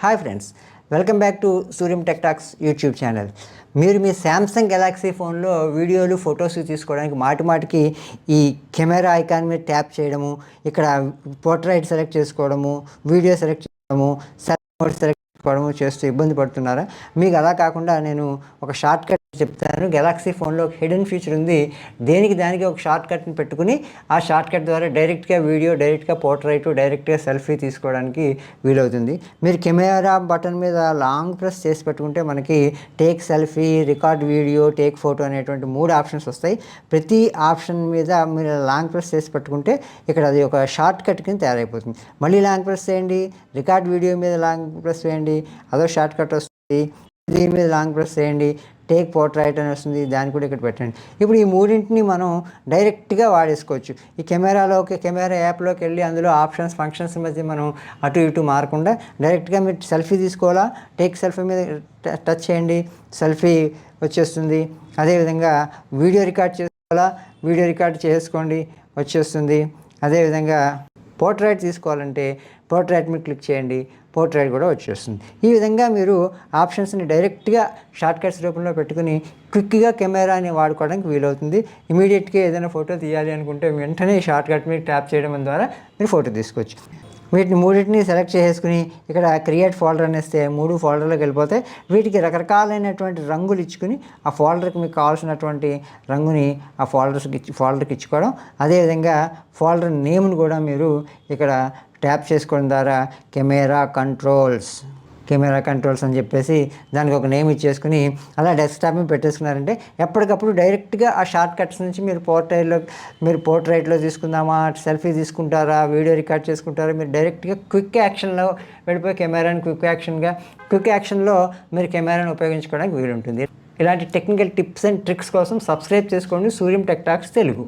Hi friends welcome back to Suryam tech talks YouTube channel. మీరు మీ Samsung Galaxy ఫోన్లో వీడియోలు ఫొటోస్ తీసుకోవడానికి మాటి మాటికి ఈ కెమెరా ఐకాన్ మీద ట్యాప్ చేయడము ఇక్కడ పోర్ట్రైట్ సెలెక్ట్ చేసుకోవడము వీడియో సెలెక్ట్ చేయడము సెల్ సెలెక్ట్ చేసుకోవడము చేస్తూ ఇబ్బంది పడుతున్నారా? మీకు అలా కాకుండా నేను ఒక షార్ట్ కట్ చెప్తాను. గెలాక్సీ ఫోన్లో ఒక హిడెన్ ఫీచర్ ఉంది. దేనికి దానికి ఒక షార్ట్ కట్ని పెట్టుకుని ఆ షార్ట్ కట్ ద్వారా డైరెక్ట్గా వీడియో డైరెక్ట్గా పోర్ట్రైట్ డైరెక్ట్గా సెల్ఫీ తీసుకోవడానికి వీలవుతుంది. మీరు కెమెరా బటన్ మీద లాంగ్ ప్రెస్ చేసి పెట్టుకుంటే మనకి take selfie record video take photo అనేటువంటి మూడు ఆప్షన్స్ వస్తాయి. ప్రతి ఆప్షన్ మీద మీరు లాంగ్ ప్రెస్ చేసి పెట్టుకుంటే ఇక్కడ అది ఒక షార్ట్ కట్ కింద తయారైపోతుంది. మళ్ళీ లాంగ్ ప్రెస్ చేయండి. రికార్డ్ వీడియో మీద లాంగ్ ప్రెస్ చేయండి అదో షార్ట్ కట్ వస్తుంది దీని మీద లాంగ్ ప్రెస్ చేయండి టేక్ పోర్ట్రైట్ అని వస్తుంది దాన్ని కూడా ఇక్కడ పెట్టండి. ఇప్పుడు ఈ మూడింటిని మనం డైరెక్ట్గా వాడేసుకోవచ్చు. ఈ కెమెరాలోకి కెమెరా యాప్లోకి వెళ్ళి అందులో ఆప్షన్స్ ఫంక్షన్స్ మధ్య మనం అటు ఇటు మారకుండా డైరెక్ట్గా మీరు సెల్ఫీ తీసుకోవాలా? టేక్ సెల్ఫీ మీద టచ్ చేయండి సెల్ఫీ వచ్చేస్తుంది. అదేవిధంగా వీడియో రికార్డ్ చేసుకోవాలా? వీడియో రికార్డ్ చేసుకోండి వచ్చేస్తుంది. అదేవిధంగా పోర్ట్రైట్ తీసుకోవాలంటే పోర్ట్రైట్ మీద క్లిక్ చేయండి పోర్ట్రైట్ కూడా వచ్చేస్తుంది. ఈ విధంగా మీరు ఆప్షన్స్ని డైరెక్ట్గా షార్ట్కట్స్ రూపంలో పెట్టుకుని క్విక్గా కెమెరాని వాడుకోవడానికి వీలవుతుంది. ఇమీడియట్గా ఏదైనా ఫోటో తీయాలి అనుకుంటే వెంటనే షార్ట్కట్ మీద ట్యాప్ చేయడం ద్వారా మీరు ఫోటో తీసుకోవచ్చు. వీటిని మూడింటిని సెలెక్ట్ చేసుకుని ఇక్కడ క్రియేట్ ఫోల్డర్ అనేస్తే మూడు ఫోల్డర్లోకి వెళ్ళిపోతే వీటికి రకరకాలైనటువంటి రంగులు ఇచ్చుకుని ఆ ఫోల్డర్కి మీకు కావాల్సినటువంటి రంగుని ఆ ఫోల్డర్స్కి ఇచ్చి ఫోల్డర్కి ఇచ్చుకోవడం. అదేవిధంగా ఫోల్డర్ నేమ్ని కూడా మీరు ఇక్కడ ట్యాప్ చేసుకోవడం ద్వారా కెమెరా కంట్రోల్స్ కెమెరా కంట్రోల్స్ అని చెప్పేసి దానికి ఒక నేమ్ ఇచ్చేసుకుని అలా డెస్క్టాప్ మీద పెట్టేసుకున్నారంటే ఎప్పటికప్పుడు డైరెక్ట్గా ఆ షార్ట్ కట్స్ నుంచి మీరు పోర్ట్రైట్లో మీరు పోర్ట్రైట్లో తీసుకుందామా సెల్ఫీ తీసుకుంటారా వీడియో రికార్డ్ చేసుకుంటారా మీరు డైరెక్ట్గా క్విక్ యాక్షన్లో వెళ్ళిపోయి కెమెరాని క్విక్ యాక్షన్గా క్విక్ యాక్షన్లో మీరు కెమెరాను ఉపయోగించుకోవడానికి వీలుంటుంది. ఇలాంటి టెక్నికల్ టిప్స్ అండ్ ట్రిక్స్ కోసం సబ్స్క్రైబ్ చేసుకోండి. Suryam tech talks Telugu.